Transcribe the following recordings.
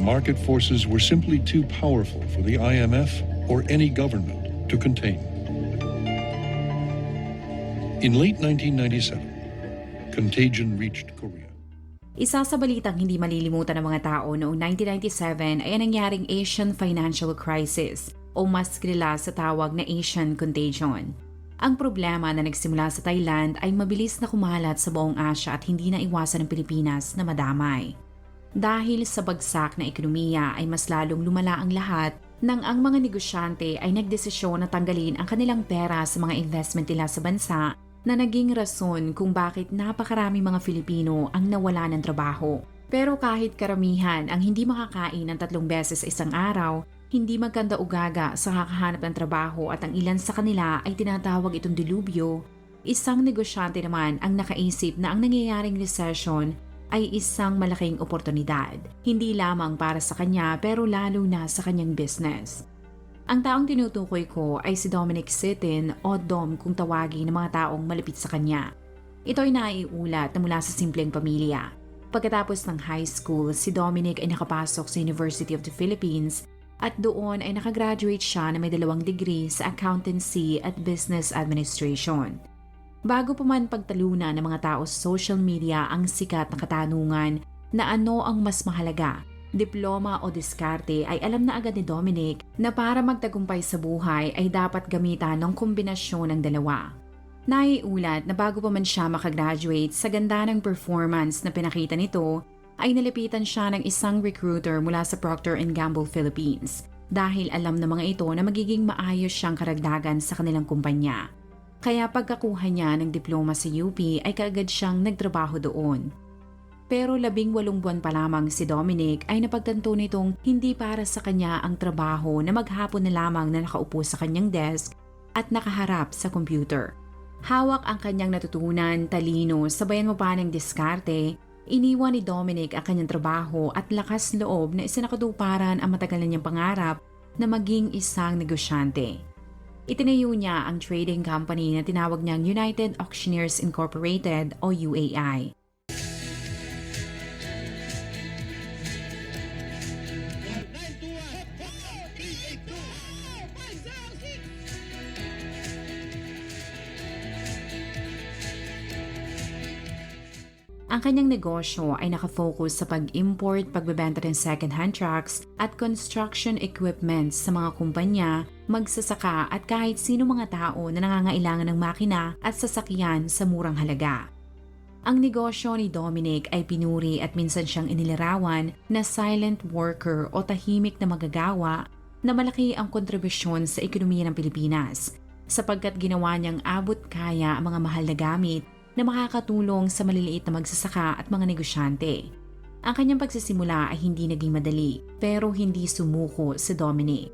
The market forces were simply too powerful for the IMF or any government to contain. In late 1997, contagion reached Korea. Isa sa balitang hindi malilimutan ng mga tao noong 1997 ay ang nangyaring Asian Financial Crisis o mas kilala sa tawag na Asian Contagion. Ang problema na nagsimula sa Thailand ay mabilis na kumalat sa buong Asya at hindi na iwasan ng Pilipinas na madamay. Dahil sa bagsak na ekonomiya ay mas lalong lumala ang lahat nang ang mga negosyante ay nagdesisyon na tanggalin ang kanilang pera sa mga investment nila sa bansa na naging rason kung bakit napakarami mga Filipino ang nawala ng trabaho. Pero kahit karamihan ang hindi makakain ng tatlong beses sa isang araw, hindi magkanda ugaga sa kakahanap ng trabaho at ang ilan sa kanila ay tinatawag itong dilubyo, isang negosyante naman ang nakaisip na ang nangyayaring recession ay isang malaking oportunidad, hindi lamang para sa kanya pero lalo na sa kanyang business. Ang taong tinutukoy ko ay si Dominic Sitin o Dom kung tawagin ng mga taong malapit sa kanya. Ito ay naiulat na mula sa simpleng pamilya. Pagkatapos ng high school, si Dominic ay nakapasok sa University of the Philippines at doon ay nakagraduate siya na may dalawang degree sa accountancy at business administration. Bago pa man pagtalunan ng mga tao sa social media ang sikat na katanungan na ano ang mas mahalaga, diploma o diskarte ay alam na agad ni Dominic na para magtagumpay sa buhay ay dapat gamitan ng kombinasyon ng dalawa. Naiulat na bago pa man siya makagraduate sa ganda ng performance na pinakita nito, ay nalapitan siya ng isang recruiter mula sa Procter Gamble Philippines dahil alam ng mga ito na magiging maayos siyang karagdagan sa kanilang kumpanya. Kaya pagkakuha niya ng diploma sa UP ay kaagad siyang nagtrabaho doon. Pero labing walong buwan pa lamang si Dominic ay napagtanto nitong hindi para sa kanya ang trabaho na maghapon na lamang na nakaupo sa kanyang desk at nakaharap sa computer. Hawak ang kanyang natutunan, talino, sabayan mo pa ng diskarte, iniwan ni Dominic ang kanyang trabaho at lakas loob na isinakatuparan ang matagal na niyang pangarap na maging isang negosyante. Itinayo niya ang trading company na tinawag niyang United Auctioneers Incorporated o UAI. Ang kanyang negosyo ay nakafocus sa pag-import, pagbebenta ng second-hand trucks at construction equipment sa mga kumpanya, magsasaka at kahit sino mga tao na nangangailangan ng makina at sasakyan sa murang halaga. Ang negosyo ni Dominic ay pinuri at minsan siyang inilarawan na silent worker o tahimik na magagawa na malaki ang kontribusyon sa ekonomiya ng Pilipinas sapagkat ginawa niyang abot kaya ang mga mahal na gamit na makakatulong sa maliliit na magsasaka at mga negosyante. Ang kanyang pagsisimula ay hindi naging madali pero hindi sumuko si Dominic.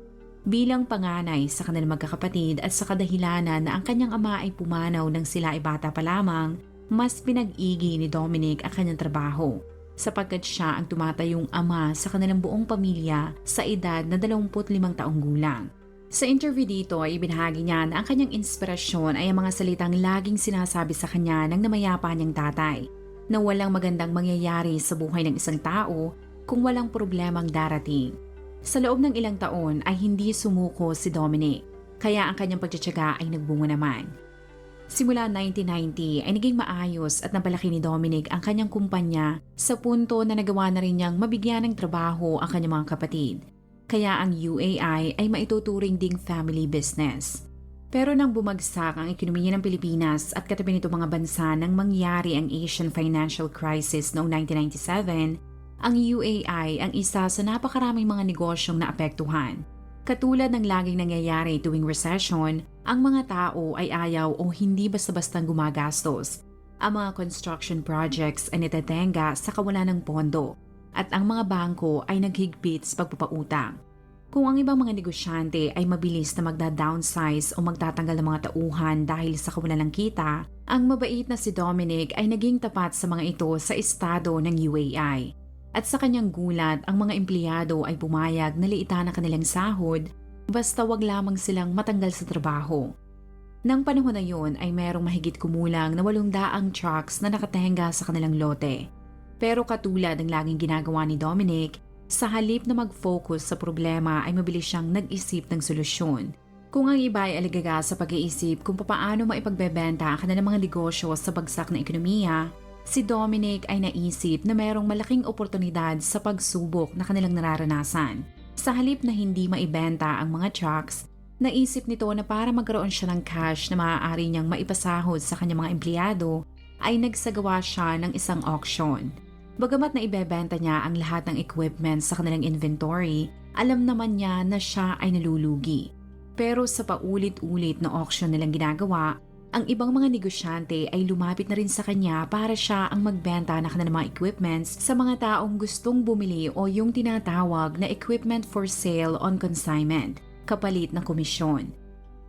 Bilang panganay sa kanilang magkakapatid at sa kadahilanan na ang kanyang ama ay pumanaw nang sila ay bata pa lamang, mas pinag-igi ni Dominic ang kanyang trabaho sapagkat siya ang tumatayong ama sa kanilang buong pamilya sa edad na 25 taong gulang. Sa interview dito ay ibinahagi niya na ang kanyang inspirasyon ay ang mga salitang laging sinasabi sa kanya ng namayapa niyang tatay na walang magandang mangyayari sa buhay ng isang tao kung walang problemang darating. Sa loob ng ilang taon ay hindi sumuko si Dominic, kaya ang kanyang pagtsatsaga ay nagbunga naman. Simula 1990 ay naging maayos at napalaki ni Dominic ang kanyang kumpanya sa punto na nagawa na rin niyang mabigyan ng trabaho ang kanyang mga kapatid kaya ang UAI ay maituturing ding family business. Pero nang bumagsak ang ekonomiya ng Pilipinas at katabi nito mga bansa nang mangyari ang Asian Financial Crisis noong 1997, ang UAI ang isa sa napakaraming mga negosyong naapektuhan. Katulad ng laging nangyayari tuwing recession, ang mga tao ay ayaw o hindi basta-bastang gumagastos. Ang mga construction projects ay natatenga sa kawalan ng pondo at ang mga bangko ay naghigpit sa pagpapautang. Kung ang ibang mga negosyante ay mabilis na magda-downsize o magtatanggal ng mga tauhan dahil sa kawalan ng kita, ang mabait na si Dominic ay naging tapat sa mga ito sa estado ng UAI. At sa kanyang gulat, ang mga empleyado ay pumayag na liitan ang kanilang sahod basta wag lamang silang matanggal sa trabaho. Nang panahon na yon ay merong mahigit kumulang na walong daang trucks na nakatenga sa kanilang lote. Pero katulad ng laging ginagawa ni Dominic, sa halip na mag-focus sa problema ay mabilis siyang nag-isip ng solusyon. Kung ang iba ay aligaga sa pag-iisip kung paano maipagbebenta ang kanilang mga negosyo sa bagsak na ekonomiya, si Dominic ay naisip na merong malaking oportunidad sa pagsubok na kanilang nararanasan. Sa halip na hindi maibenta ang mga trucks, naisip nito na para magkaroon siya ng cash na maaari niyang maipasahod sa kanyang mga empleyado, ay nagsagawa siya ng isang auction. Bagamat na ibebenta niya ang lahat ng equipment sa kanilang inventory, alam naman niya na siya ay nalulugi. Pero sa paulit-ulit na auction nilang ginagawa, ang ibang mga negosyante ay lumapit na rin sa kanya para siya ang magbenta ng kanilang mga equipments sa mga taong gustong bumili o yung tinatawag na equipment for sale on consignment, kapalit ng komisyon.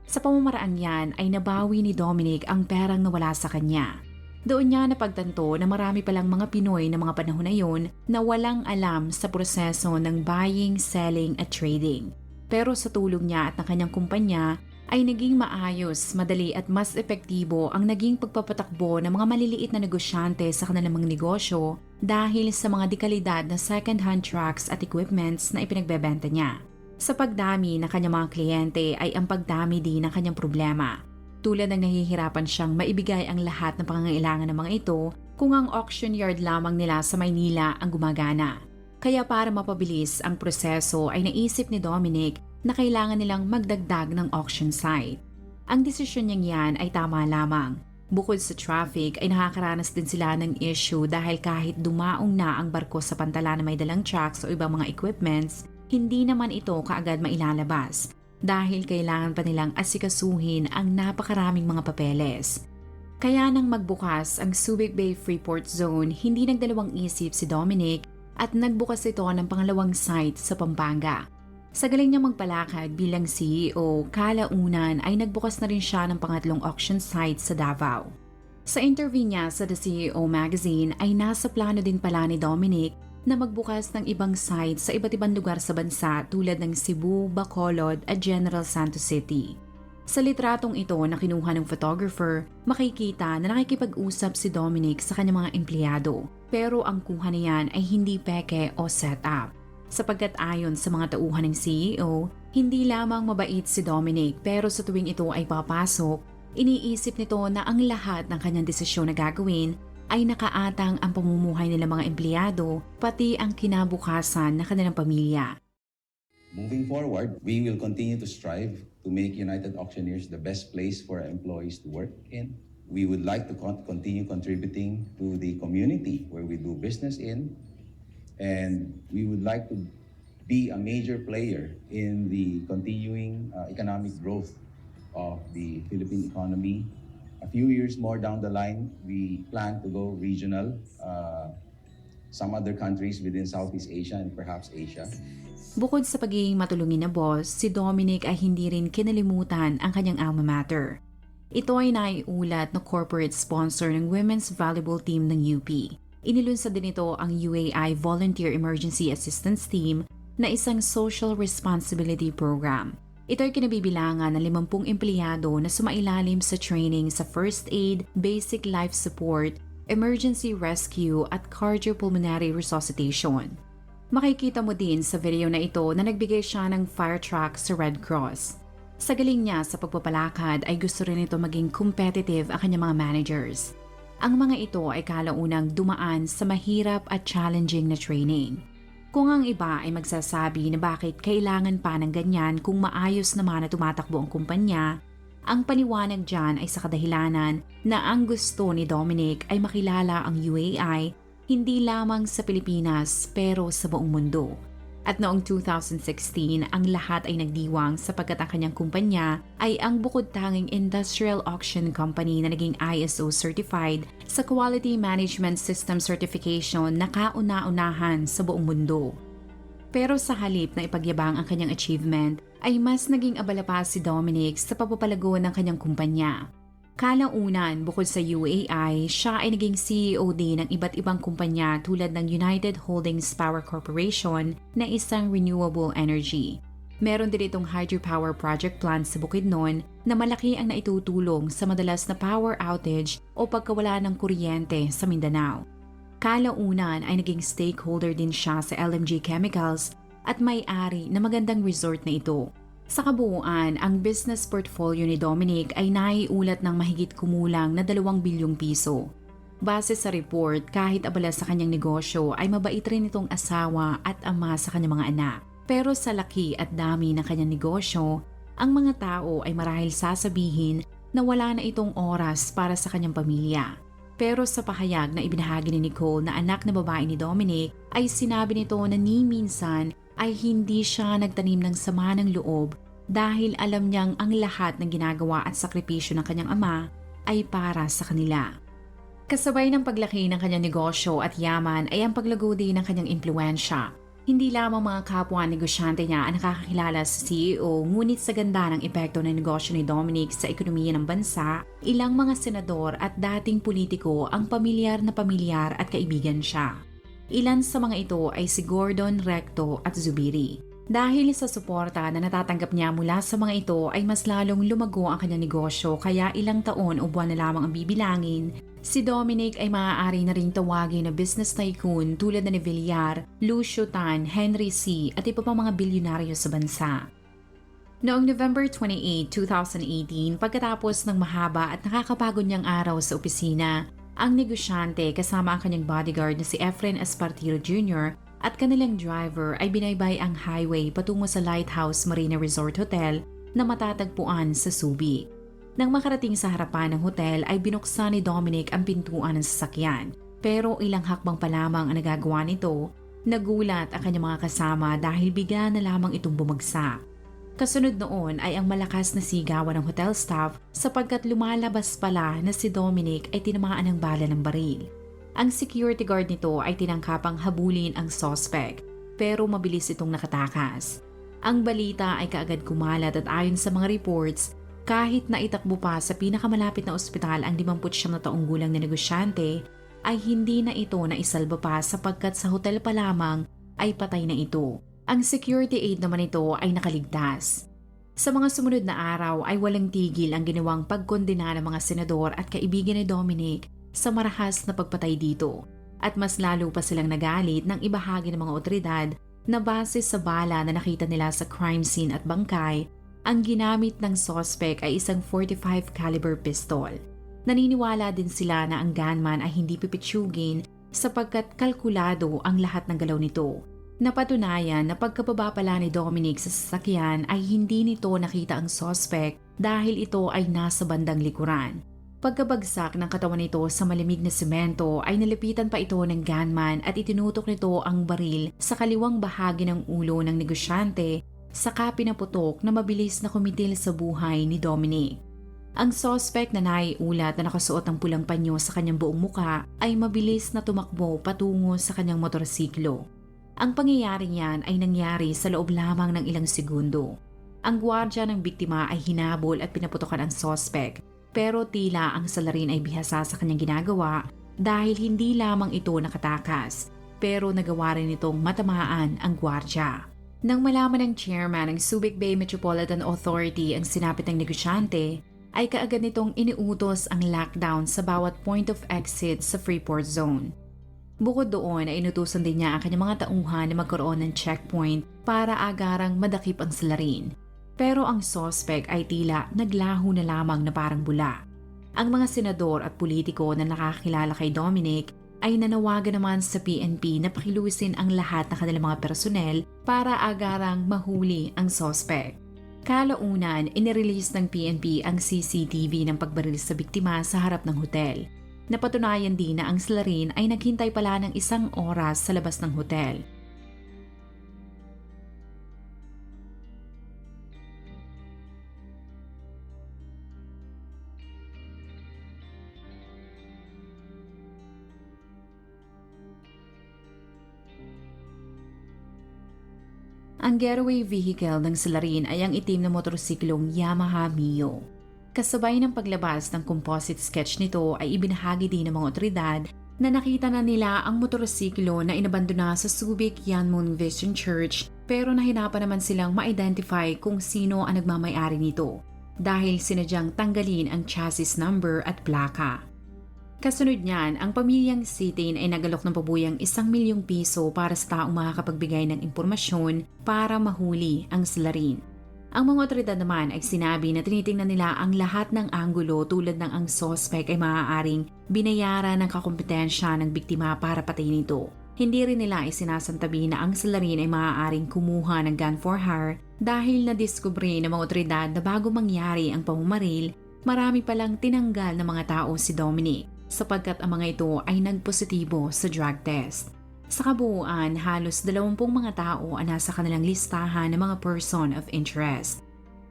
Sa pamamaraan yan ay nabawi ni Dominic ang perang nawala sa kanya. Doon niya napagtanto na marami palang mga Pinoy na mga panahon na yon na walang alam sa proseso ng buying, selling at trading. Pero sa tulong niya at ng kanyang kumpanya ay naging maayos, madali at mas epektibo ang naging pagpapatakbo ng mga maliliit na negosyante sa kanilang mga negosyo dahil sa mga dekalidad na second-hand trucks at equipments na ipinagbebenta niya. Sa pagdami ng kanyang mga kliyente ay ang pagdami din ng kanyang problema. Tulad ng nahihirapan siyang maibigay ang lahat ng pangangailangan ng mga ito kung ang auction yard lamang nila sa Maynila ang gumagana. Kaya para mapabilis ang proseso ay naisip ni Dominic na kailangan nilang magdagdag ng auction site. Ang desisyon niyang yan ay tama lamang. Bukod sa traffic ay nakakaranas din sila ng issue dahil kahit dumaong na ang barko sa pantala na may dalang trucks o ibang mga equipments, hindi naman ito kaagad mailalabas dahil kailangan pa nilang asikasuhin ang napakaraming mga papeles. Kaya nang magbukas ang Subic Bay Freeport Zone, hindi nagdalawang isip si Dominic at nagbukas ito ng pangalawang site sa Pampanga. Sa galing niya magpalakad bilang CEO, kalaunan ay nagbukas na rin siya ng pangatlong auction site sa Davao. Sa interview niya sa The CEO magazine ay nasa plano din pala ni Dominic na magbukas ng ibang site sa iba't ibang lugar sa bansa tulad ng Cebu, Bacolod at General Santos City. Sa litratong ito na kinuha ng photographer, makikita na nakikipag-usap si Dominic sa kanyang mga empleyado. Pero ang kuha niyan ay hindi peke o setup. Sapagkat ayon sa mga tauhan ng CEO, hindi lamang mabait si Dominic pero sa tuwing ito ay papasok, iniisip nito na ang lahat ng kanyang desisyon na gagawin ay nakaatang ang pamumuhay nila mga empleyado pati ang kinabukasan ng kanilang pamilya. Moving forward, we will continue to strive to make United Auctioneers the best place for employees to work in. We would like to con- continue contributing to the community where we do business in, and we would like to be a major player in the continuing uh, economic growth of the Philippine economy. A few years more down the line, we plan to go regional, uh, some other countries within Southeast Asia and perhaps Asia. Bukod sa pagiging matulungin na boss, si Dominic ay hindi rin kinalimutan ang kanyang alma mater. Ito ay naiulat na corporate sponsor ng Women's Volleyball Team ng UP. Inilunsad din ito ang UAI Volunteer Emergency Assistance Team na isang social responsibility program. Ito ay kinabibilangan ng 50 empleyado na sumailalim sa training sa first aid, basic life support, emergency rescue at cardiopulmonary resuscitation. Makikita mo din sa video na ito na nagbigay siya ng fire truck sa Red Cross. Sa galing niya sa pagpapalakad ay gusto rin ito maging competitive ang kanyang mga managers. Ang mga ito ay kalaunang dumaan sa mahirap at challenging na training. Kung ang iba ay magsasabi na bakit kailangan pa ng ganyan kung maayos naman na tumatakbo ang kumpanya, ang paniwanag dyan ay sa kadahilanan na ang gusto ni Dominic ay makilala ang UAI hindi lamang sa Pilipinas pero sa buong mundo. At noong 2016, ang lahat ay nagdiwang sapagkat ang kanyang kumpanya ay ang bukod tanging industrial auction company na naging ISO certified sa Quality Management System Certification na kauna-unahan sa buong mundo. Pero sa halip na ipagyabang ang kanyang achievement, ay mas naging abala pa si Dominic sa papapalago ng kanyang kumpanya. Kalaunan, bukod sa UAI, siya ay naging CEO din ng iba't ibang kumpanya tulad ng United Holdings Power Corporation na isang renewable energy. Meron din itong hydropower project plant sa Bukidnon na malaki ang naitutulong sa madalas na power outage o pagkawala ng kuryente sa Mindanao. Kalaunan ay naging stakeholder din siya sa LMG Chemicals at may-ari na magandang resort na ito. Sa kabuuan, ang business portfolio ni Dominic ay naiulat ng mahigit kumulang na 2 bilyong piso. Base sa report, kahit abala sa kanyang negosyo ay mabait rin itong asawa at ama sa kanyang mga anak. Pero sa laki at dami ng kanyang negosyo, ang mga tao ay marahil sasabihin na wala na itong oras para sa kanyang pamilya. Pero sa pahayag na ibinahagi ni Nicole na anak na babae ni Dominic ay sinabi nito na ni minsan ay hindi siya nagtanim ng sama ng loob dahil alam niyang ang lahat ng ginagawa at sakripisyo ng kanyang ama ay para sa kanila. Kasabay ng paglaki ng kanyang negosyo at yaman ay ang paglago din ng kanyang impluensya. Hindi lamang mga kapwa negosyante niya ang nakakakilala sa CEO ngunit sa ganda ng epekto ng negosyo ni Dominic sa ekonomiya ng bansa, ilang mga senador at dating politiko ang pamilyar na pamilyar at kaibigan siya. Ilan sa mga ito ay si Gordon Recto at Zubiri. Dahil sa suporta na natatanggap niya mula sa mga ito ay mas lalong lumago ang kanyang negosyo kaya ilang taon o buwan na lamang ang bibilangin, si Dominic ay maaari na rin tawagin na business tycoon tulad na ni Villar, Lucio Tan, Henry C. at iba pang mga bilyonaryo sa bansa. Noong November 28, 2018, pagkatapos ng mahaba at nakakapagod niyang araw sa opisina, ang negosyante kasama ang kanyang bodyguard na si Efren Espartiro Jr. at kanilang driver ay binaybay ang highway patungo sa Lighthouse Marina Resort Hotel na matatagpuan sa Subi. Nang makarating sa harapan ng hotel ay binuksan ni Dominic ang pintuan ng sasakyan. Pero ilang hakbang pa lamang ang nagagawa nito, nagulat ang kanyang mga kasama dahil bigla na lamang itong bumagsak. Kasunod noon ay ang malakas na sigawan ng hotel staff sapagkat lumalabas pala na si Dominic ay tinamaan ng bala ng baril. Ang security guard nito ay tinangkapang habulin ang suspect pero mabilis itong nakatakas. Ang balita ay kaagad kumalat at ayon sa mga reports, kahit na itakbo pa sa pinakamalapit na ospital ang 59 na taong gulang na negosyante, ay hindi na ito na isalba pa sapagkat sa hotel pa lamang ay patay na ito. Ang security aid naman ito ay nakaligtas. Sa mga sumunod na araw ay walang tigil ang ginawang pagkondena ng mga senador at kaibigan ni Dominic sa marahas na pagpatay dito. At mas lalo pa silang nagalit nang ibahagi ng mga otoridad na base sa bala na nakita nila sa crime scene at bangkay, ang ginamit ng suspect ay isang 45 caliber pistol. Naniniwala din sila na ang gunman ay hindi pipitsugin sapagkat kalkulado ang lahat ng galaw nito. Napatunayan na pagkababa pala ni Dominic sa sasakyan ay hindi nito nakita ang suspect dahil ito ay nasa bandang likuran. Pagkabagsak ng katawan nito sa malamig na semento ay nalapitan pa ito ng gunman at itinutok nito ang baril sa kaliwang bahagi ng ulo ng negosyante saka pinaputok na mabilis na kumitil sa buhay ni Dominic. Ang suspect na naiulat na nakasuot ng pulang panyo sa kanyang buong muka ay mabilis na tumakbo patungo sa kanyang motorsiklo. Ang pangyayari niyan ay nangyari sa loob lamang ng ilang segundo. Ang gwardya ng biktima ay hinabol at pinaputokan ang sospek pero tila ang salarin ay bihasa sa kanyang ginagawa dahil hindi lamang ito nakatakas pero nagawa rin itong matamaan ang gwardya. Nang malaman ng chairman ng Subic Bay Metropolitan Authority ang sinapit ng negosyante, ay kaagad nitong iniutos ang lockdown sa bawat point of exit sa Freeport Zone. Bukod doon ay inutusan din niya ang kanyang mga tauhan na magkaroon ng checkpoint para agarang madakip ang salarin. Pero ang sospek ay tila naglaho na lamang na parang bula. Ang mga senador at politiko na nakakilala kay Dominic ay nanawagan naman sa PNP na pakilusin ang lahat ng kanilang mga personel para agarang mahuli ang sospek. Kalaunan, inirelease ng PNP ang CCTV ng pagbaril sa biktima sa harap ng hotel Napatunayan din na ang salarin ay naghintay pala ng isang oras sa labas ng hotel. Ang getaway vehicle ng salarin ay ang itim na motorsiklong Yamaha Mio. Kasabay ng paglabas ng composite sketch nito ay ibinahagi din ng mga otoridad na nakita na nila ang motorsiklo na inabandona sa Subic Yanmon Vision Church pero nahinapan naman silang ma-identify kung sino ang nagmamayari nito dahil sinadyang tanggalin ang chassis number at plaka. Kasunod niyan, ang pamilyang Sitin ay nagalok ng pabuyang isang milyong piso para sa taong makakapagbigay ng impormasyon para mahuli ang salarin. Ang mga otoridad naman ay sinabi na tinitingnan nila ang lahat ng anggulo tulad ng ang sospek ay maaaring binayaran ng kakompetensya ng biktima para patayin ito. Hindi rin nila isinasantabi na ang salarin ay maaaring kumuha ng gun for hire dahil nadiskubre ng mga otoridad na bago mangyari ang pamumaril, marami palang tinanggal ng mga tao si Dominic sapagkat ang mga ito ay nagpositibo sa drug test. Sa kabuuan, halos 20 mga tao ang nasa kanilang listahan ng mga person of interest.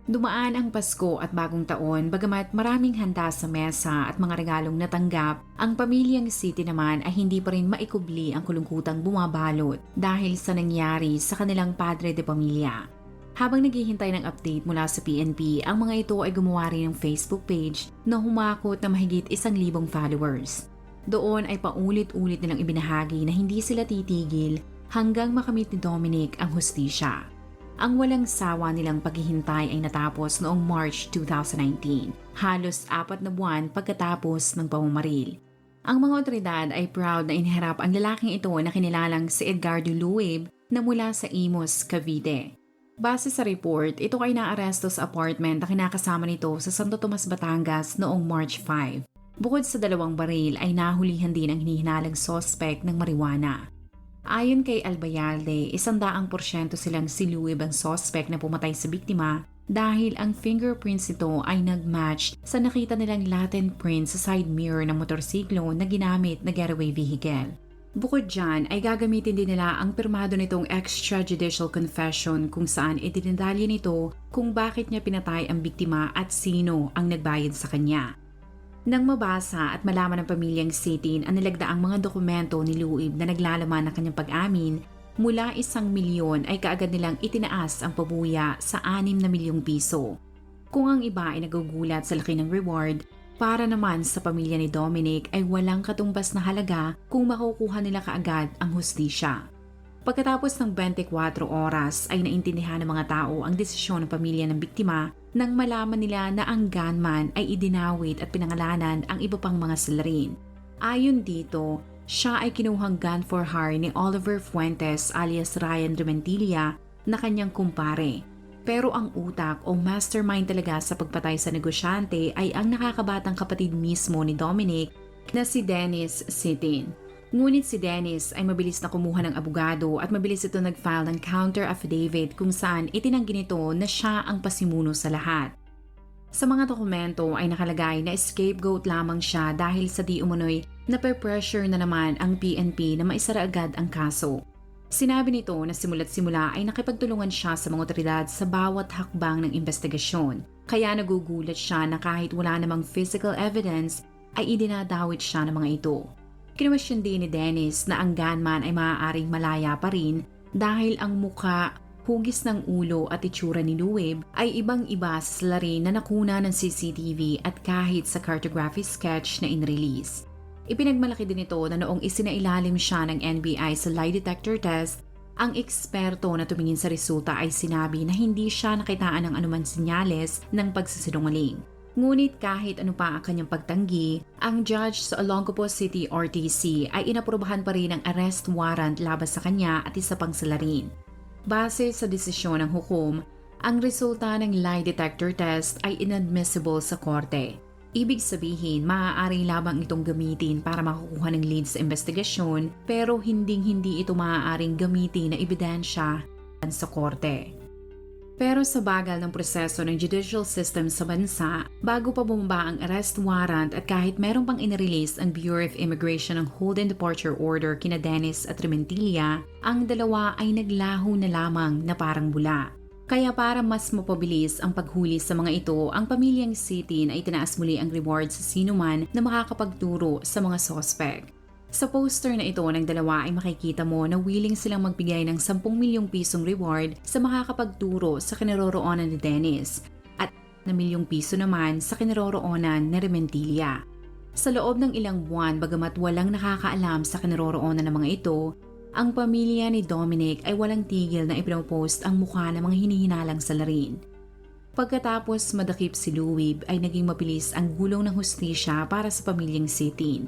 Dumaan ang Pasko at Bagong Taon bagamat maraming handa sa mesa at mga regalong natanggap, ang pamilyang City naman ay hindi pa rin maikubli ang kulungkutang bumabalot dahil sa nangyari sa kanilang padre de pamilya. Habang naghihintay ng update mula sa PNP, ang mga ito ay gumawa rin ng Facebook page na humakot na mahigit isang libong followers. Doon ay paulit-ulit nilang ibinahagi na hindi sila titigil hanggang makamit ni Dominic ang hustisya. Ang walang sawa nilang paghihintay ay natapos noong March 2019, halos apat na buwan pagkatapos ng pamamaril. Ang mga otoridad ay proud na iniharap ang lalaking ito na kinilalang si Edgardo Lueb na mula sa Imos, Cavite. Base sa report, ito ay naaresto sa apartment na kinakasama nito sa Santo Tomas, Batangas noong March 5. Bukod sa dalawang baril ay nahulihan din ang hinihinalang sospek ng marijuana. Ayon kay Albayalde, isandaang porsyento silang siluwib ang sospek na pumatay sa biktima dahil ang fingerprints nito ay nag-match sa nakita nilang Latin print sa side mirror ng motorsiklo na ginamit na getaway vehicle. Bukod dyan ay gagamitin din nila ang pirmado nitong extrajudicial confession kung saan itinadalya nito kung bakit niya pinatay ang biktima at sino ang nagbayad sa kanya. Nang mabasa at malaman ng pamilyang Sitin ang nilagdaang mga dokumento ni Luib na naglalaman ng kanyang pag-amin, mula isang milyon ay kaagad nilang itinaas ang pabuya sa anim na milyong piso. Kung ang iba ay nagugulat sa laki ng reward, para naman sa pamilya ni Dominic ay walang katumbas na halaga kung makukuha nila kaagad ang hustisya. Pagkatapos ng 24 oras ay naintindihan ng mga tao ang desisyon ng pamilya ng biktima nang malaman nila na ang gunman ay idinawit at pinangalanan ang iba pang mga salarin. Ayon dito, siya ay kinuhang gun for hire ni Oliver Fuentes alias Ryan Rementilia na kanyang kumpare pero ang utak o mastermind talaga sa pagpatay sa negosyante ay ang nakakabatang kapatid mismo ni Dominic na si Dennis Sitin. Ngunit si Dennis ay mabilis na kumuha ng abogado at mabilis ito nag-file ng counter affidavit kung saan itinanggi nito na siya ang pasimuno sa lahat. Sa mga dokumento ay nakalagay na scapegoat lamang siya dahil sa di umunoy na pressure na naman ang PNP na maisara agad ang kaso. Sinabi nito na simula't simula ay nakipagtulungan siya sa mga otoridad sa bawat hakbang ng investigasyon. Kaya nagugulat siya na kahit wala namang physical evidence ay idinadawit siya ng mga ito. Kinwestiyon din ni Dennis na ang gunman ay maaaring malaya pa rin dahil ang muka, hugis ng ulo at itsura ni Luweb ay ibang-iba sa salarin na nakuna ng CCTV at kahit sa cartography sketch na in-release. Ipinagmalaki din ito na noong isinailalim siya ng NBI sa lie detector test, ang eksperto na tumingin sa resulta ay sinabi na hindi siya nakitaan ng anuman sinyales ng pagsisinungaling. Ngunit kahit ano pa ang kanyang pagtanggi, ang judge sa Olongapo City RTC ay inaprobahan pa rin ang arrest warrant labas sa kanya at isa pang salarin. Base sa desisyon ng hukom, ang resulta ng lie detector test ay inadmissible sa korte. Ibig sabihin, maaari lamang itong gamitin para makukuha ng lead sa investigasyon pero hinding-hindi ito maaaring gamitin na ebidensya sa korte. Pero sa bagal ng proseso ng judicial system sa bansa, bago pa bumaba ang arrest warrant at kahit meron pang inirelease ang Bureau of Immigration ng hold and departure order kina Dennis at Rementilla, ang dalawa ay naglaho na lamang na parang bula. Kaya para mas mapabilis ang paghuli sa mga ito, ang pamilyang City na itinaas muli ang reward sa sinuman na makakapagturo sa mga sospek. Sa poster na ito ng dalawa ay makikita mo na willing silang magbigay ng 10 milyong pisong reward sa makakapagturo sa kinaroroonan ni Dennis at na milyong piso naman sa kinaroroonan ni Rementilla. Sa loob ng ilang buwan bagamat walang nakakaalam sa kinaroroonan ng mga ito, ang pamilya ni Dominic ay walang tigil na ipinopost ang mukha ng mga hinihinalang salarin. Pagkatapos madakip si Louie ay naging mabilis ang gulong ng hustisya para sa pamilyang Sitin.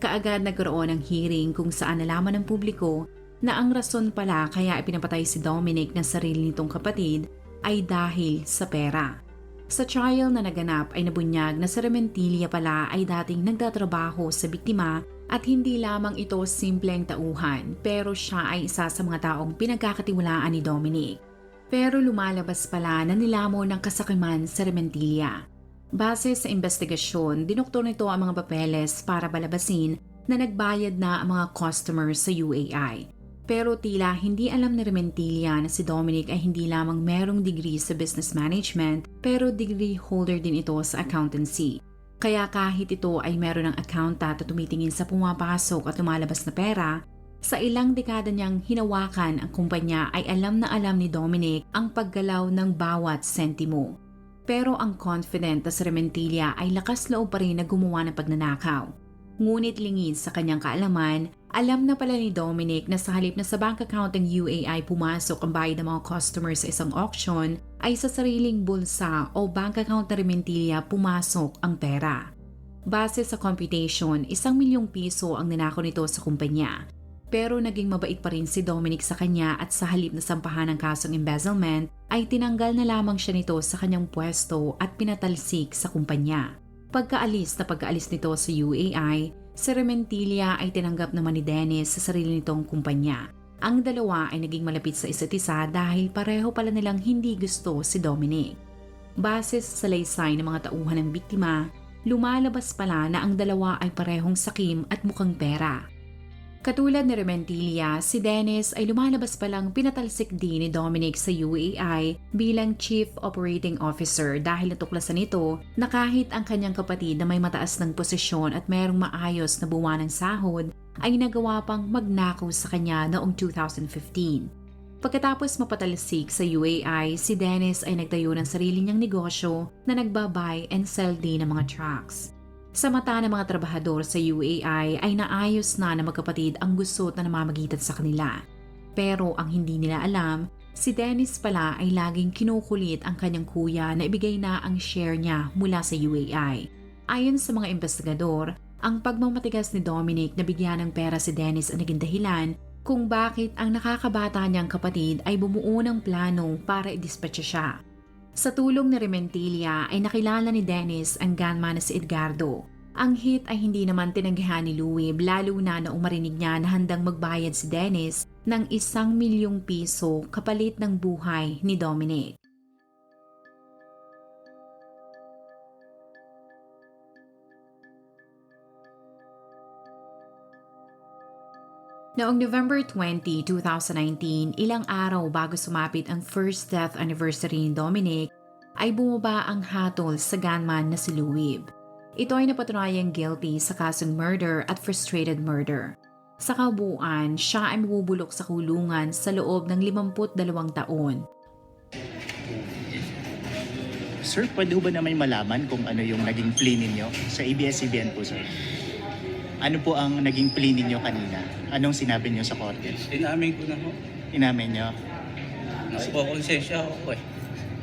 Kaagad nagkaroon ng hearing kung saan nalaman ng publiko na ang rason pala kaya ipinapatay si Dominic ng sarili nitong kapatid ay dahil sa pera. Sa trial na naganap ay nabunyag na si Rementilla pala ay dating nagtatrabaho sa biktima at hindi lamang ito simpleng tauhan pero siya ay isa sa mga taong pinagkakatiwalaan ni Dominic. Pero lumalabas pala na nilamo ng kasakiman sa Rementilla. Base sa investigasyon, dinoktor nito ang mga papeles para balabasin na nagbayad na ang mga customers sa UAI. Pero tila hindi alam ni Rementilla na si Dominic ay hindi lamang merong degree sa business management pero degree holder din ito sa accountancy. Kaya kahit ito ay meron ng accountant at tumitingin sa pumapasok at lumalabas na pera, sa ilang dekada niyang hinawakan ang kumpanya ay alam na alam ni Dominic ang paggalaw ng bawat sentimo. Pero ang confident na si Rementilla ay lakas loob pa rin na gumawa ng pagnanakaw. Ngunit lingid sa kanyang kaalaman, alam na pala ni Dominic na sa halip na sa bank account ng UAI pumasok ang bayad ng mga customers sa isang auction, ay sa sariling bulsa o bank account na Rementilla pumasok ang pera. Base sa computation, isang milyong piso ang ninako nito sa kumpanya. Pero naging mabait pa rin si Dominic sa kanya at sa halip na sampahan ng kasong embezzlement ay tinanggal na lamang siya nito sa kanyang pwesto at pinatalsik sa kumpanya. Pagkaalis na pagkaalis nito sa UAI, si Rementilla ay tinanggap naman ni Dennis sa sarili nitong kumpanya. Ang dalawa ay naging malapit sa isa't isa dahil pareho pala nilang hindi gusto si Dominic. Base sa salaysay ng mga tauhan ng biktima, lumalabas pala na ang dalawa ay parehong sakim at mukhang pera. Katulad ni Rementilla, si Dennis ay lumalabas palang pinatalsik din ni Dominic sa UAI bilang Chief Operating Officer dahil natuklasan nito na kahit ang kanyang kapatid na may mataas ng posisyon at mayroong maayos na buwan ng sahod ay nagawa pang magnakaw sa kanya noong 2015. Pagkatapos mapatalsik sa UAI, si Dennis ay nagtayo ng sarili niyang negosyo na nagbabuy and sell din ng mga trucks. Sa mata ng mga trabahador sa UAI ay naayos na ng magkapatid ang gusot na namamagitan sa kanila. Pero ang hindi nila alam, si Dennis pala ay laging kinukulit ang kanyang kuya na ibigay na ang share niya mula sa UAI. Ayon sa mga investigador, ang pagmamatigas ni Dominic na bigyan ng pera si Dennis ang naging dahilan kung bakit ang nakakabata niyang kapatid ay bumuo ng plano para idispatcha siya. Sa tulong ni Rementilla ay nakilala ni Dennis ang gunman na si Edgardo. Ang hit ay hindi naman tinanggihan ni Louie lalo na noong marinig niya na handang magbayad si Dennis ng isang milyong piso kapalit ng buhay ni Dominic. Noong November 20, 2019, ilang araw bago sumapit ang first death anniversary ni Dominic, ay bumaba ang hatol sa gunman na si Louie. Ito ay napatunayang guilty sa kasong murder at frustrated murder. Sa kabuuan, siya ay mabubulok sa kulungan sa loob ng 52 taon. Sir, pwede ba naman malaman kung ano yung naging plea ninyo sa ABS-CBN po, sir? Ano po ang naging plea ninyo kanina? Anong sinabi niyo sa korte? Inamin ko na ho. Inamin niyo? Nagpo-konsensya ako eh.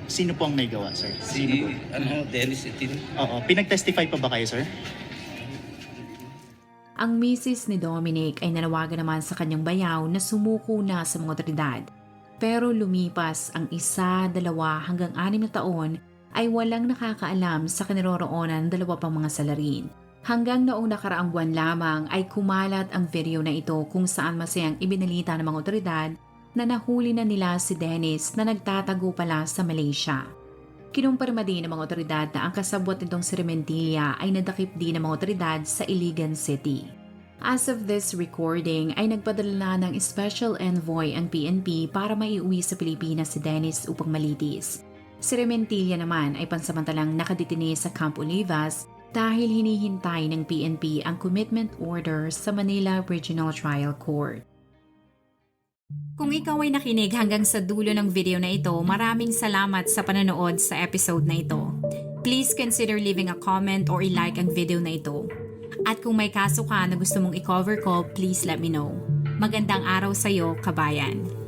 Sino po ang may gawa, sir? Sino Si, po? ano, Dennis Itin. Oo. Pinag-testify pa ba kayo, sir? Ang misis ni Dominic ay nanawagan naman sa kanyang bayaw na sumuko na sa mga otoridad. Pero lumipas ang isa, dalawa hanggang anim na taon ay walang nakakaalam sa kinaroroonan ng dalawa pang mga salarin. Hanggang noong nakaraang buwan lamang ay kumalat ang video na ito kung saan masayang ibinalita ng mga otoridad na nahuli na nila si Dennis na nagtatago pala sa Malaysia. Kinumpirma din ng mga otoridad na ang kasabwat nitong si Rementilla ay nadakip din ng mga otoridad sa Iligan City. As of this recording ay nagpadala na ng special envoy ang PNP para maiuwi sa Pilipinas si Dennis upang malitis. Si Rementilla naman ay pansamantalang nakadetine sa Camp Olivas dahil hinihintay ng PNP ang commitment order sa Manila Regional Trial Court. Kung ikaw ay nakinig hanggang sa dulo ng video na ito, maraming salamat sa panonood sa episode na ito. Please consider leaving a comment or i-like ang video na ito. At kung may kaso ka na gusto mong i-cover ko, please let me know. Magandang araw sa'yo, kabayan.